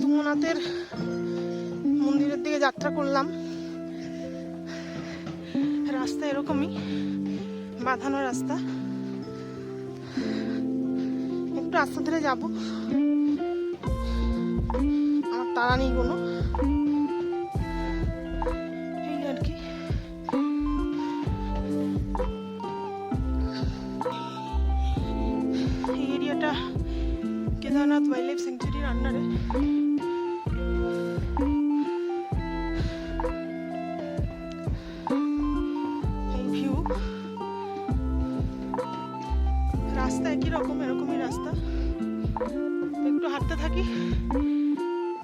তুঙ্গনাথের মন্দিরের দিকে যাত্রা করলাম। রাস্তা এরকমই, বাঁধানো রাস্তা। একটু আস্তে ধরে যাব। আমার তাড়া নেই কোনো। আর কি। এরিয়াটা কেদারনাথ ওয়াইল্ড লাইফ স্যাংচুরির আন্ডারে এই রাস্তা একই রকম, এরকমই রাস্তা। একটু হাঁটতে থাকি,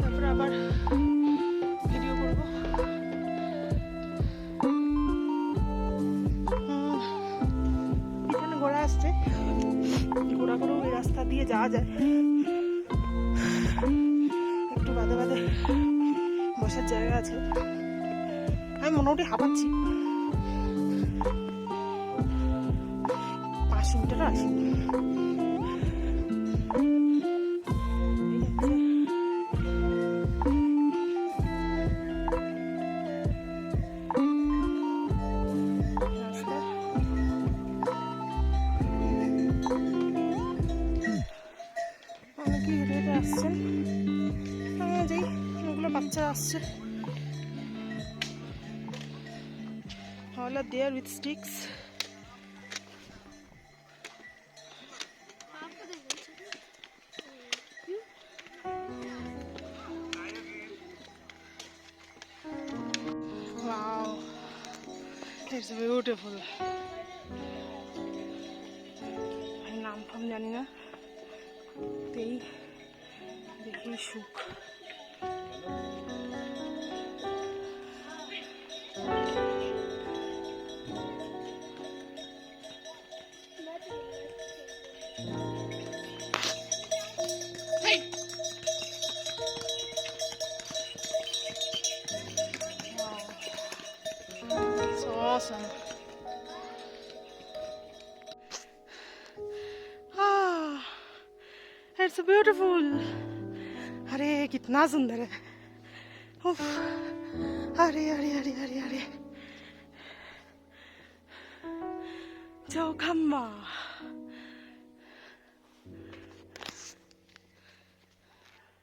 তারপর আবার ভিডিও করব। পিছনে ঘোড়া আসছে। ঘোড়া করেও এই রাস্তা দিয়ে যাওয়া যায়। বসার জায়গা আছে। আমি মোটামুটি হাঁপাচ্ছি। পাঁচ মিটার আসি। বাচ্চা আসছে all are there with sticks wow it's beautiful নাম ফাম জানি না তেই দেখি সুখ It's awesome. Ah, it's beautiful. अरे कितना सुंदर है उफ, अरे अरे अरे अरे अरे चौखम्बा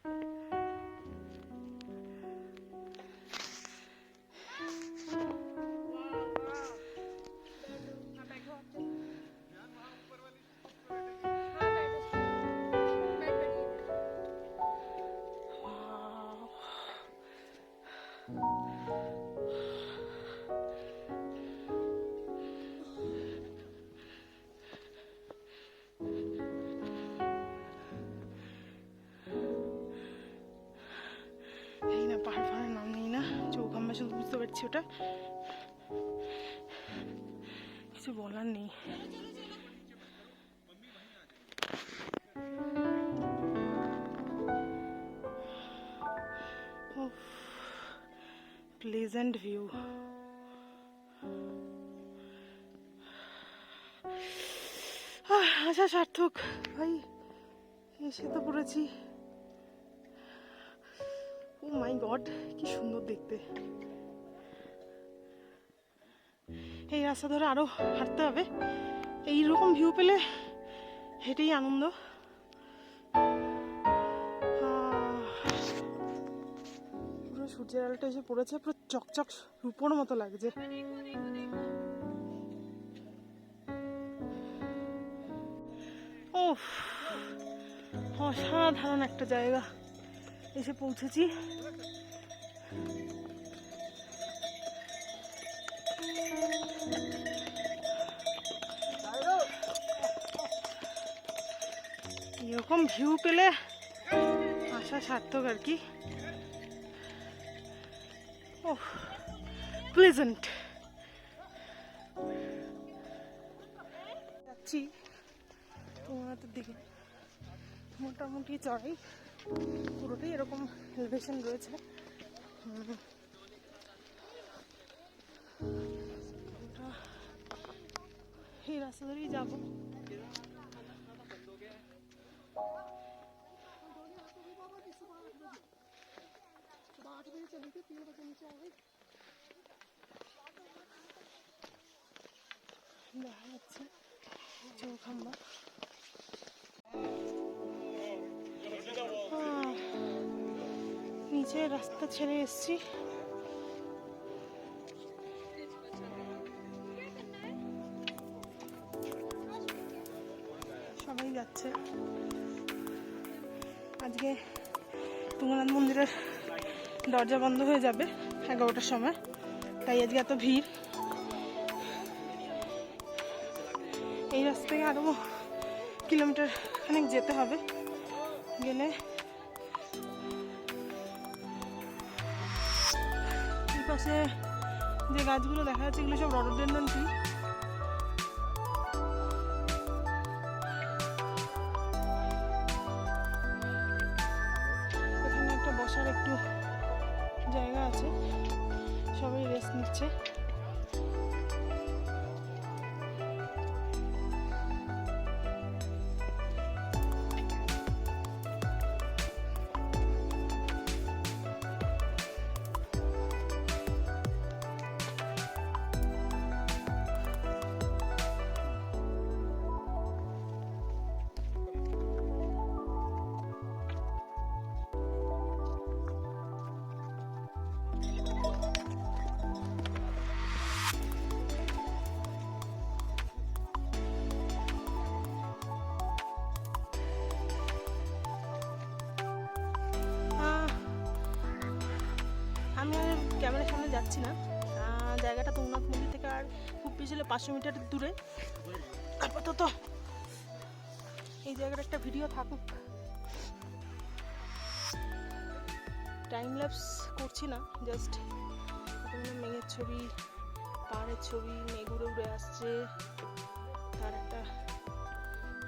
Wow. শুধু বুঝতে পারছি ওটা। কিছু বলার নেই। প্লেজেন্ট ভিউ আচ্ছা সার্থক, ভাই, এসে তো পড়েছি। ও মাই গড, কি সুন্দর দেখতে। এই রাস্তা ধরে আরও হাঁটতে হবে। এইরকম ভিউ পেলে হেঁটেই আনন্দ। পুরো সূর্যের আলোটা এসে পড়েছে। পুরো চকচক রূপোর মতো লাগছে। ও অসাধারণ একটা জায়গা। এসে পৌঁছেছি। এরকম ভিউ পেলে আসা সার্থক আর কি। ও প্লেজেন্ট যাচ্ছি। তোমাদের দিকে। মোটামুটি চড়াই। পুরোটাই এরকম এলিভেশন রয়েছে। এই রাস্তা ধরেই যাব। দেখা যাচ্ছে চৌখাম্বা আহ, নিচে রাস্তা ছেড়ে এসছি সবাই যাচ্ছে। আজকে তুঙ্গনাথ মন্দিরের দরজা বন্ধ হয়ে যাবে এগারোটার সময়। তাই আজকে এত ভিড়। এই রাস্তা থেকে আরও কিলোমিটার খানেক যেতে হবে। গেলে এই পাশে যে গাছগুলো দেখা যাচ্ছে, এগুলো সব রডোডেন্ডন ট্রি। যাচ্ছি না। জায়গাটা তুংনাথ মন্দির থেকে আর খুব হলে পাঁচশো মিটার দূরে। আপাতত এই জায়গার একটা ভিডিও থাকুক। টাইম ল্যাপস করছি না জাস্ট মেঘের ছবি, পাহাড়ের ছবি, মেঘ উড়ে উড়ে আসছে, তার একটা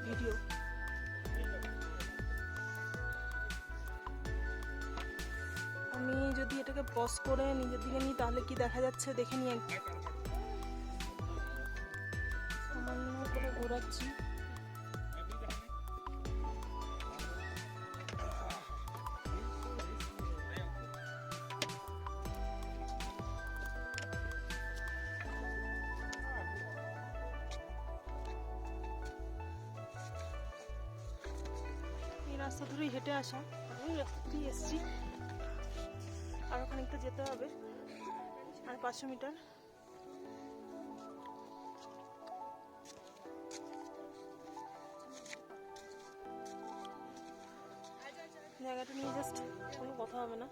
ভিডিও যদি এটাকে পজ করে নিজের দিকে নিই, তাহলে কি দেখা যাচ্ছে? দেখে একবার। সামান্য ঘোরাচ্ছি। রাস্তা ধরেই হেঁটে আসা। আমি আরও খানিকটা যেতে হবে। আর পাঁচশো মিটার। জায়গাটা নিয়ে জাস্ট কোনো কথা হবে না।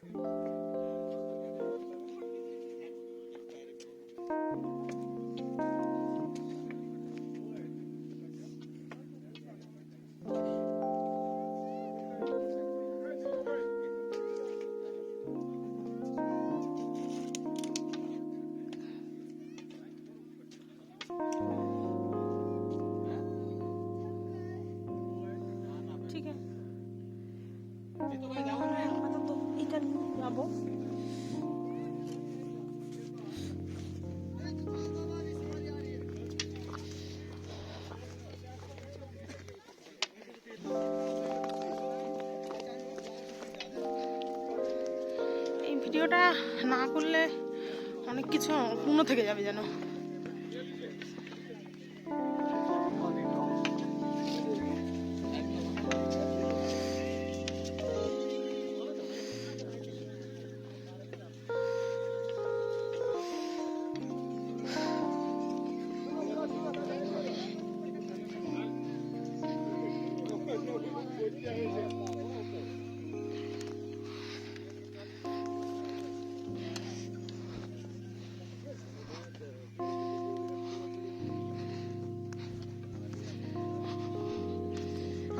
ঠিক ভিডিওটা না করলে অনেক কিছু অপূর্ণ থেকে যাবে যেন।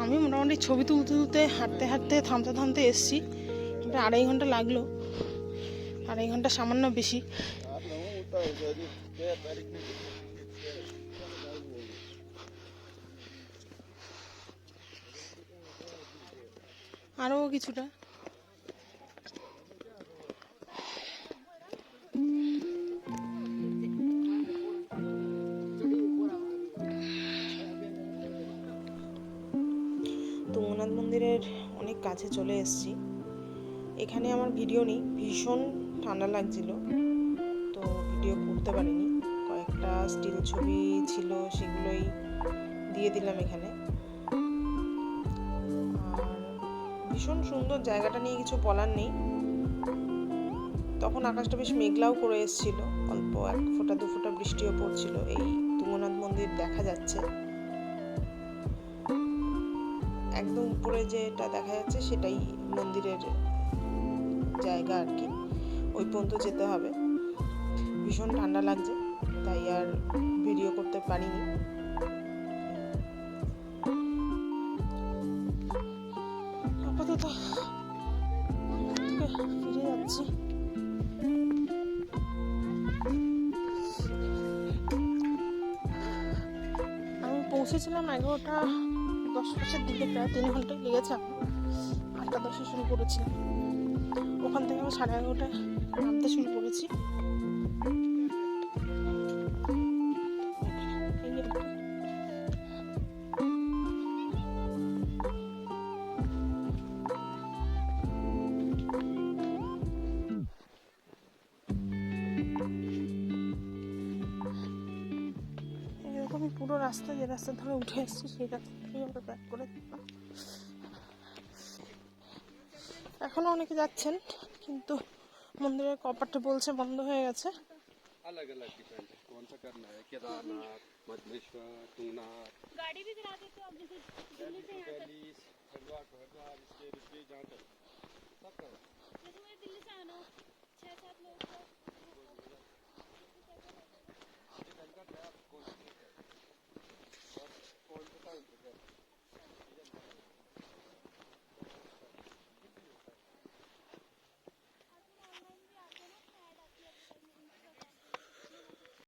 আমি মোটামুটি ছবি তুলতে তুলতে হাঁটতে হাঁটতে থামতে থামতে এসছি। এটা আড়াই ঘণ্টা লাগল। আড়াই ঘণ্টা সামান্য বেশি। আরও কিছুটা। কাছে চলে এসেছি। এখানে আমার ভিডিও নেই, ভীষণ ঠান্ডা লাগছিল। তো ভিডিও করতে পারিনি। কয়েকটা স্টিল ছবি ছিল, সেগুলোই দিয়ে দিলাম এখানে। ভীষণ সুন্দর জায়গাটা নিয়ে কিছু বলার নেই। তখন আকাশটা বেশ মেঘলাও করে এসেছিল। অল্প এক ফোঁটা, দু ফোঁটা বৃষ্টিও পড়ছিল। এই তুঙ্গনাথ মন্দির দেখা যাচ্ছে। একদম উপরে যেটা দেখা যাচ্ছে সেটাই মন্দিরের জায়গা আর কি। ওই পর্যন্ত যেতে হবে। ভীষণ ঠান্ডা লাগছে, তাই আর ভিডিও করতে পারিনি। আপাতত ফিরে যাচ্ছি। আমি পৌঁছেছিলাম এগারোটা দশ দিকে প্রায় তিন ঘন্টায় লেগেছে। আটটা দশে শুরু করেছিলাম ওখান থেকে আমি সাড়ে এগারোটায় নামতে শুরু করেছি পুরো রাস্তা যে রাস্তা ধরে উঠে আসছি সেই রাস্তা থেকে আমরা ব্যাক করে দিলাম। এখনও অনেকে যাচ্ছেন কিন্তু মন্দিরের কপারটা বলছে বন্ধ হয়ে গেছে।